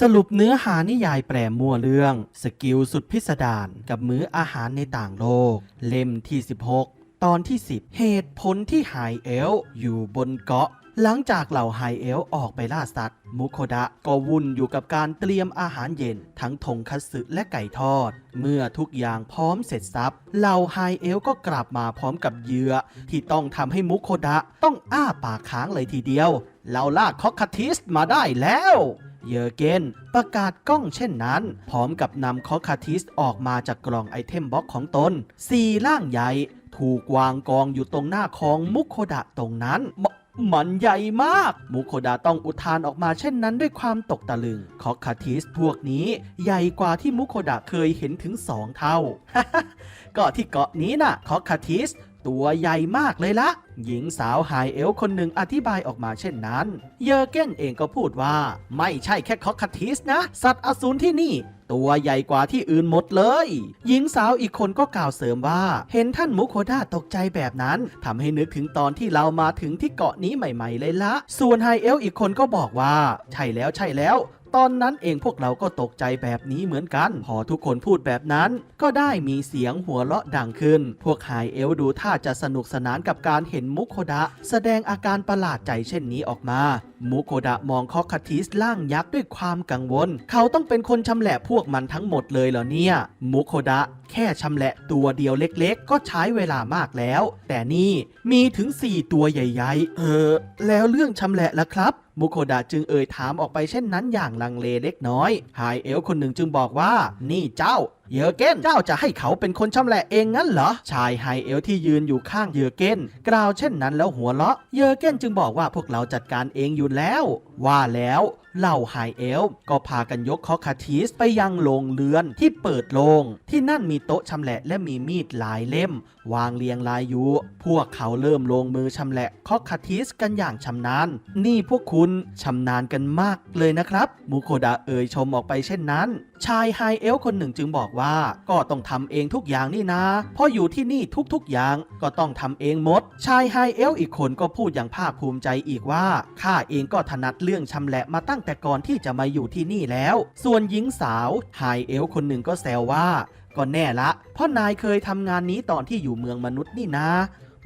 สรุปเนื้อหานิยายแปรมั่วเรื่อง สกิลสุดพิสดารกับมื้ออาหารในต่างโลก เล่มที่ 16 ตอนที่ 10 เหตุผลที่หายเอล อยู่บนเกาะ หลังจากเหล่าไฮเอลออกไปล่าสัตว์ มุโคดะก็วุ่นอยู่กับการเตรียมอาหารเย็น ทั้งทงคัตสึและไก่ทอด เมื่อทุกอย่างพร้อมเสร็จสับเหล่าไฮเอลก็กลับมาพร้อมกับเหยื่อ ที่ต้องทำให้มุโคดะต้องอ้าปากค้างเลยทีเดียวเราลากคอกคาทิสมาได้แล้วเยอเกนประกาศกล้องเช่นนั้น พร้อมกับนำคอคาทิสออกมาจากกล่องไอเทมบ็อกของตนสี่ร่างใหญ่ ถูกวางกองอยู่ตรงหน้าของมุโคดะตรงนั้น มันใหญ่มาก มุโคดาต้องอุทานออกมาเช่นนั้นด้วยความตกตะลึง คอคาทิสพวกนี้ใหญ่กว่าที่มุโคดาเคยเห็นถึงสองเท่า ก็ที่เกาะนี้น่ะคอคาทิส ตัวใหญ่มากเลยละ หญิงสาวไฮเอลคนหนึ่งอธิบายออกมาเช่นนั้น เยอเกนเองก็พูดว่า ไม่ใช่แค่คอกคทิสนะ สัตว์อสูรที่นี่ ตัวใหญ่กว่าที่อื่นหมดเลย หญิงสาวอีกคนก็กล่าวเสริมว่า เห็นท่านมุโคด้าตกใจแบบนั้นทำให้นึกถึงตอนที่เรามาถึงที่เกาะนี้ใหม่ ๆ เลยละ ส่วนไฮเอลอีกคนก็บอกว่า ใช่แล้วใช่แล้ว ตอนนั้นเองพวกเราก็ตกใจแบบนี้เหมือนกัน พอทุกคนพูดแบบนั้น ก็ได้มีเสียงหัวเราะดังขึ้น พวกไฮเอลดูท่าจะสนุกสนานกับการเห็นมุโคดะ แสดงอาการประหลาดใจเช่นนี้ออกมา มุโคดะมองคอกคาทิสร่างยักษ์ด้วยความกังวล เขาต้องเป็นคนชำแหละพวกมันทั้งหมดเลยเหรอเนี่ย มุโคดะแค่ชำแหละตัวเดียวเล็กๆ ก็ใช้เวลามากแล้ว แต่นี่มีถึง 4 ตัวใหญ่ ๆ เออ แล้วเรื่องชำแหละล่ะครับ มุโคดะจึงเอ่ยถามออกไปเช่นนั้นอย่างลังเลเล็กน้อย ไฮเอลคนหนึ่งจึงบอกว่า นี่เจ้าเยอเกนเจ้าจะให้เขาเป็นคนชำแหละเองงั้นเหรอ ชายไฮเอลที่ยืนอยู่ข้างเยอเกนกล่าวเช่นนั้นแล้วหัวเราะ เยอเกนจึงบอกว่าพวกเราจัดการเองอยู่แล้ว ว่าแล้วเหล่าไฮเอลก็พากันยกคอคาทิสไปยังโรงเรือนที่เปิดโลง ที่นั่นมีโต๊ะชำแหละและมีมีดหลายเล่ม วางเรียงรายอยู่ พวกเขาเริ่มลงมือชำแหละคอคาทิสกันอย่างชำนาญ นี่พวกคุณชำนาญกันมากเลยนะครับมุโคดะเอ่ยชมออกไปเช่นนั้น ชายไฮเอลคนหนึ่งจึงบอกว่าก็ต้องทำเองทุกอย่างนี่นะเพราะอยู่ที่นี่ทุกๆอย่างก็ต้องทำเองหมด ชายไฮเอลอีกคนก็พูดอย่างภาคภูมิใจอีกว่าข้าเองก็ถนัดเรื่องชำแหละมาตั้งแต่ก่อนที่จะมาอยู่ที่นี่แล้ว ส่วนหญิงสาวไฮเอลคนหนึ่งก็แซวว่าก็แน่ละ เพราะนายเคยทำงานนี้ตอนที่อยู่เมืองมนุษย์นี่นะ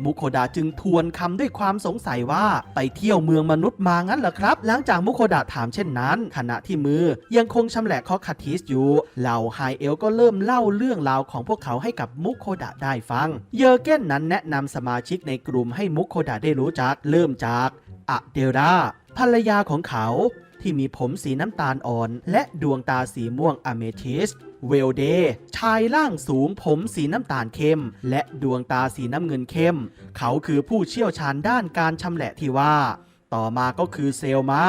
มุโคดะจึงทวนคำด้วยความสงสัยว่าไปเที่ยวเมืองมนุษย์มางั้นเหรอครับ หลังจากมุโคดะถามเช่นนั้น ขณะที่มือยังคงชำแหละคอคาทิสอยู่เหล่าไฮเอลก็เริ่มเล่าเรื่องราวของพวกเขาให้กับมุโคดะได้ฟัง เยอร์เก้นนั้นแนะนำสมาชิกในกลุ่มให้มุโคดะได้รู้จัก เริ่มจากอะเดลดาภรรยาของเขาที่มีผมสีน้ำตาลอ่อน และดวงตาสีม่วงอเมทิส เวลเดย์ชายร่างสูงผมสีน้ำตาลเข้ม และดวงตาสีน้ำเงินเข้ม เขาคือผู้เชี่ยวชาญด้านการชำแหละที่ว่า ต่อมาก็คือเซลมา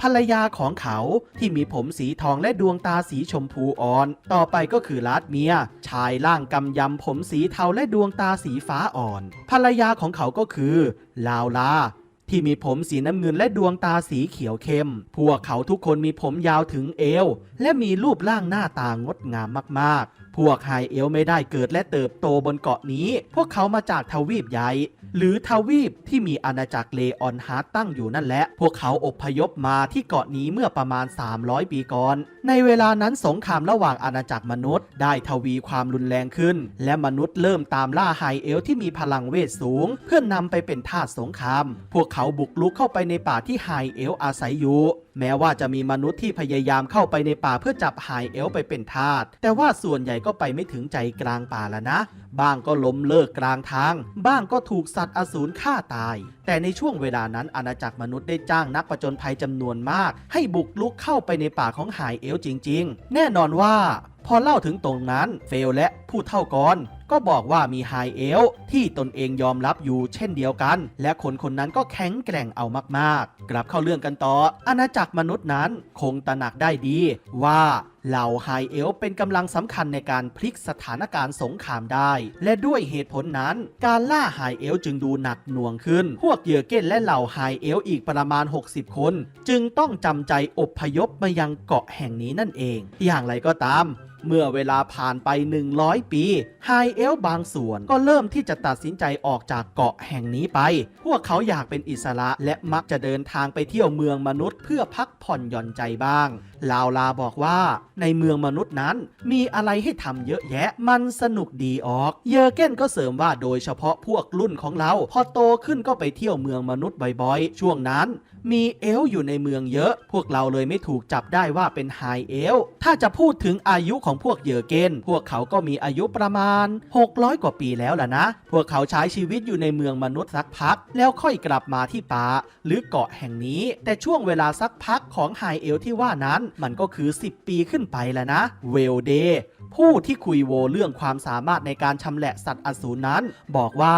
ภรรยาของเขาที่มีผมสีทองและดวงตาสีชมพูอ่อน ต่อไปก็คือลาดเมีย ชายร่างกำยำผมสีเทาและดวงตาสีฟ้าอ่อน ภรรยาของเขาก็คือ ลาวลา ที่มีผมสีน้ำเงินและดวงตาสีเขียวเข้ม พวกเขาทุกคนมีผมยาวถึงเอว และมีรูปร่างหน้าตางดงามมากๆ พวกไฮเอลไม่ได้เกิดและเติบโตบนเกาะนี้ พวกเขามาจากทวีปใหญ่หรือทวีปที่มีอาณาจักรเลออนฮาร์ตตั้งอยู่นั่นแหละ พวกเขาอพยพมาที่เกาะนี้เมื่อประมาณ 300 ปีก่อน ในเวลานั้นสงครามระหว่างอาณาจักรมนุษย์ ได้ทวีความรุนแรงขึ้น และมนุษย์เริ่มตามล่าไฮเอลที่มีพลังเวทสูง เพื่อนนำไปเป็นทาสสงคราม พวกเขาบุกลุกเข้าไปในป่าที่ไฮเอลอาศัยอยู่แม้ว่าจะมีมนุษย์ที่พยายามเข้าไปในป่าเพื่อจับไฮเอลไปเป็นทาสแต่ว่าส่วนใหญ่ก็ไปไม่ถึงใจกลางป่าแล้วนะ บ้างก็ล้มเลิกกลางทาง บ้างก็ถูกสัตว์อสูรฆ่าตาย แต่ในช่วงเวลานั้นอาณาจักรมนุษย์ได้จ้างนักประจนภัยจำนวนมาก ให้บุกลุกเข้าไปในป่าของหายเอลจริง ๆ แน่นอนว่า พอเล่าถึงตรงนั้น เฟลและผู้เท่ากร ก็บอกว่ามีไฮเอลที่ตนเองยอมรับอยู่เช่นเดียวกัน และคนคนนั้นก็แข็งแกร่งเอามากๆ กลับเข้าเรื่องกันต่อ อาณาจักรมนุษย์นั้นคงตระหนักได้ดีว่าเหล่าไฮเอลเป็นกำลังสำคัญในการพลิกสถานการณ์สงครามได้ และด้วยเหตุผลนั้น การล่าไฮเอลจึงดูหนักหน่วงขึ้น พวกเยอเกนและเหล่าไฮเอลอีกประมาณ 60 คน จึงต้องจำใจอบพยพมายังเกาะแห่งนี้นั่นเอง อย่างไรก็ตาม เมื่อเวลาผ่านไป 100 ปีไฮเอลบางส่วน ก็เริ่มที่จะตัดสินใจออกจากเกาะแห่งนี้ไป พวกเขาอยากเป็นอิสระและมักจะเดินทางไปเที่ยวเมืองมนุษย์ เพื่อพักผ่อนหย่อนใจบ้าง ลาวลาบอกว่า ในเมืองมนุษย์นั้น มีอะไรให้ทำเยอะแยะ มันสนุกดีออก เยอร์เกนก็เสริมว่าโดยเฉพาะพวกรุ่นของเรา พอโตขึ้นก็ไปเที่ยวเมืองมนุษย์บ่อยๆ ช่วงนั้น มีเอลอยู่ในเมืองเยอะ พวกเราเลยไม่ถูกจับได้ว่าเป็นไฮเอลถ้าจะพูดถึงอายุของพวกเยอร์เกนพวกเขาก็มีอายุประมาณ 600 กว่าปีแล้วล่ะนะ พวกเขาใช้ชีวิตอยู่ในเมืองมนุษย์สักพัก แล้วค่อยกลับมาที่ป่าหรือเกาะแห่งนี้ แต่ช่วงเวลาสักพักของไฮเอลที่ว่านั้นมันก็คือ 10 ปีขึ้นไปแล้วนะ เวลเดผู้ที่คุยโวเรื่องความสามารถในการชำแหละสัตว์อสูรนั้น บอกว่า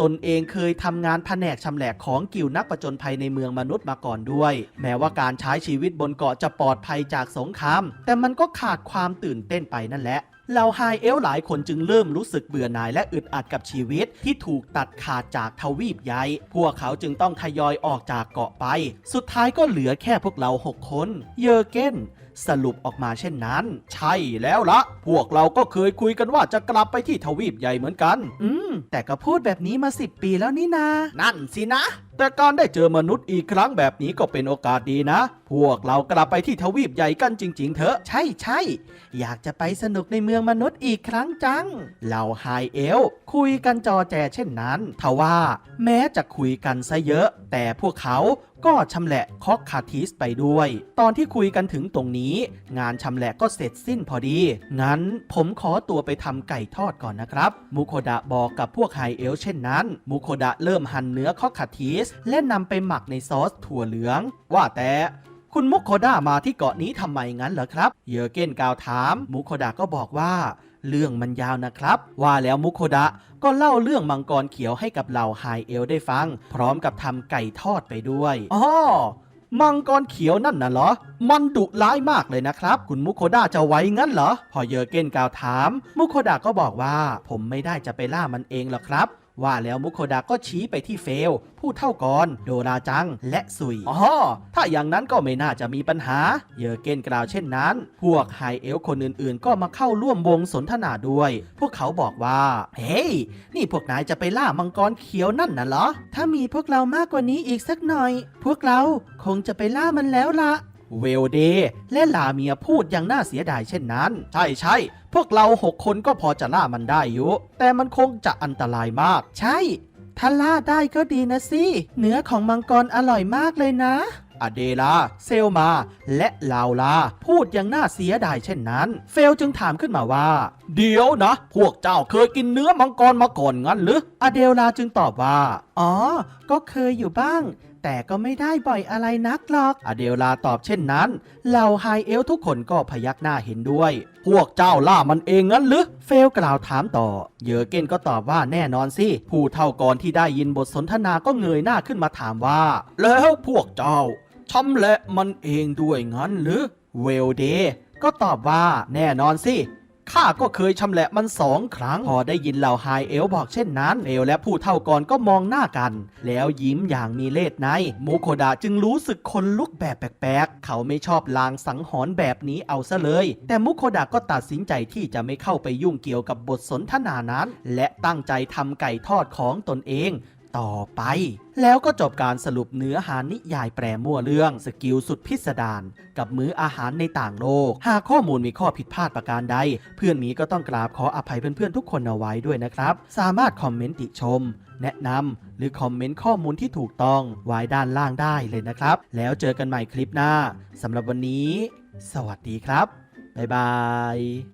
ตนเองเคยทำงานแผนกชำแหละของกิวนักประจนภัยในเมืองมนุษย์มาก่อนด้วย แม้ว่าการใช้ชีวิตบนเกาะจะปลอดภัยจากสงคราม แต่มันก็ขาดความตื่นเต้นไปนั่นแหละเหล่าไฮเอลหลายคนจึงเริ่มรู้สึกเบื่อหน่ายและอึดอัดกับชีวิตที่ถูกตัดขาดจากทวีปใหญ่ พวกเขาจึงต้องทยอยออกจากเกาะไป สุดท้ายก็เหลือแค่พวกเราหกคน เยอร์เกน สรุปออกมาเช่นนั้น ใช่แล้วละพวกเราก็เคยคุยกันว่าจะกลับไปที่ทวีปใหญ่เหมือนกัน อืม แต่ก็พูดแบบนี้มาสิบปีแล้วนี่นา นั่นสินะ แต่การได้เจอมนุษย์อีกครั้งแบบนี้ก็เป็นโอกาสดีนะ พวกเรากลับไปที่ทวีปใหญ่กันจริง ๆ เถอะ ใช่ใช่อยากจะไปสนุกในเมืองมนุษย์อีกครั้งจัง เหล่าไฮเอลคุยกันจอแจเช่นนั้นทว่าแม้จะคุยกันซะเยอะ แต่พวกเขาก็ชำแหละคอกคาทิสไปด้วย ตอนที่คุยกันถึงตรงนี้ งานชำแหละก็เสร็จสิ้นพอดี งั้นผมขอตัวไปทำไก่ทอดก่อนนะครับ มุโคดะบอกกับพวกไฮเอลเช่นนั้น มุโคดะเริ่มหั่นเนื้อคอกคาทิสและนำไปหมักในซอสถั่วเหลือง ว่าแต่ คุณมุโคดะมาที่เกาะนี้ทำไมงั้นเหรอครับ เยอเกนกล่าวถาม มุโคดะก็บอกว่า เรื่องมันยาวนะครับ ว่าแล้วมุโคดะก็เล่าเรื่องมังกรเขียวให้กับเหล่าไฮเอลได้ฟัง พร้อมกับทำไก่ทอดไปด้วยอ๋อมังกรเขียวนั่นน่ะเหรอ มันดุร้ายมากเลยนะครับ คุณมุโคดะจะไว้งั้นเหรอ พอเยอเกนกล่าวถาม มุโคดะก็บอกว่า ผมไม่ได้จะไปล่ามันเองหรอกครับ ว่าแล้วมุโคดะก็ชี้ไปที่เฟล ผู้เท่ากรโดราจัง และซุยอ๋อถ้าอย่างนั้นก็ไม่น่าจะมีปัญหา เยอร์เกนกล่าวเช่นนั้น พวกไฮเอลฟ์คนอื่นๆ ก็มาเข้าร่วมวงสนทนาด้วย พวกเขาบอกว่า เฮ้ย นี่พวกนายจะไปล่ามังกรเขียวนั่นน่ะเหรอ ถ้ามีพวกเรามากกว่านี้อีกสักหน่อย พวกเราคงจะไปล่ามันแล้วละเวลเดย์และลาเมียพูดอย่างน่าเสียดายเช่นนั้น ใช่ใช่ พวกเราหกคนก็พอจะล่ามันได้อยู่ แต่มันคงจะอันตรายมาก ใช่ ถ้าล่าได้ก็ดีนะสิ เนื้อของมังกรอร่อยมากเลยนะ อเดลา เซลมา และลาวลา พูดอย่างน่าเสียดายเช่นนั้น เฟลจึงถามขึ้นมาว่า เดี๋ยวนะ พวกเจ้าเคยกินเนื้อมังกรมาก่อนงั้นหรือ อเดลาจึงตอบว่า อ๋อ ก็เคยอยู่บ้าง แต่ก็ไม่ได้บ่อยอะไรนักหรอก อเดลาตอบเช่นนั้น เหล่าไฮเอลทุกคนก็พยักหน้าเห็นด้วย พวกเจ้าล่ามันเองงั้นหรือ เฟลกล่าวถามต่อ เยอเกนก็ตอบว่าแน่นอนสิ ผู้เท่ากรที่ได้ยินบทสนทนาก็เงยหน้าขึ้นมาถามว่า แล้วพวกเจ้าชำและมันเองด้วยงั้นหรือ เวลเดก็ตอบว่าแน่นอนสิ ข้าก็เคยชำแหละมันสองครั้ง พอได้ยินเหล่าไฮเอลบอกเช่นนั้นเอลและผู้เท่ากรก็มองหน้ากัน แล้วยิ้มอย่างมีเล่ห์ในมูโคดะจึงรู้สึกคนลุกแบบแปลกๆ เขาไม่ชอบลางสังหรณ์แบบนี้เอาซะเลย แต่มุโคดะก็ตัดสินใจที่จะไม่เข้าไปยุ่งเกี่ยวกับบทสนทนานั้น และตั้งใจทำไก่ทอดของตนเอง ต่อไป แล้วก็จบการสรุปเนื้อหานิยายแปรมั่วเรื่องสกิลสุดพิสดารกับมื้ออาหารในต่างโลก หากข้อมูลมีข้อผิดพลาดประการใด เพื่อนมีก็ต้องกราบขออภัยเพื่อนๆทุกคนเอาไว้ด้วยนะครับ สามารถคอมเมนต์ติชม แนะนำหรือคอมเมนต์ข้อมูลที่ถูกต้องไว้ด้านล่างได้เลยนะครับ แล้วเจอกันใหม่คลิปหน้าสำหรับวันนี้ สวัสดีครับบ๊ายบาย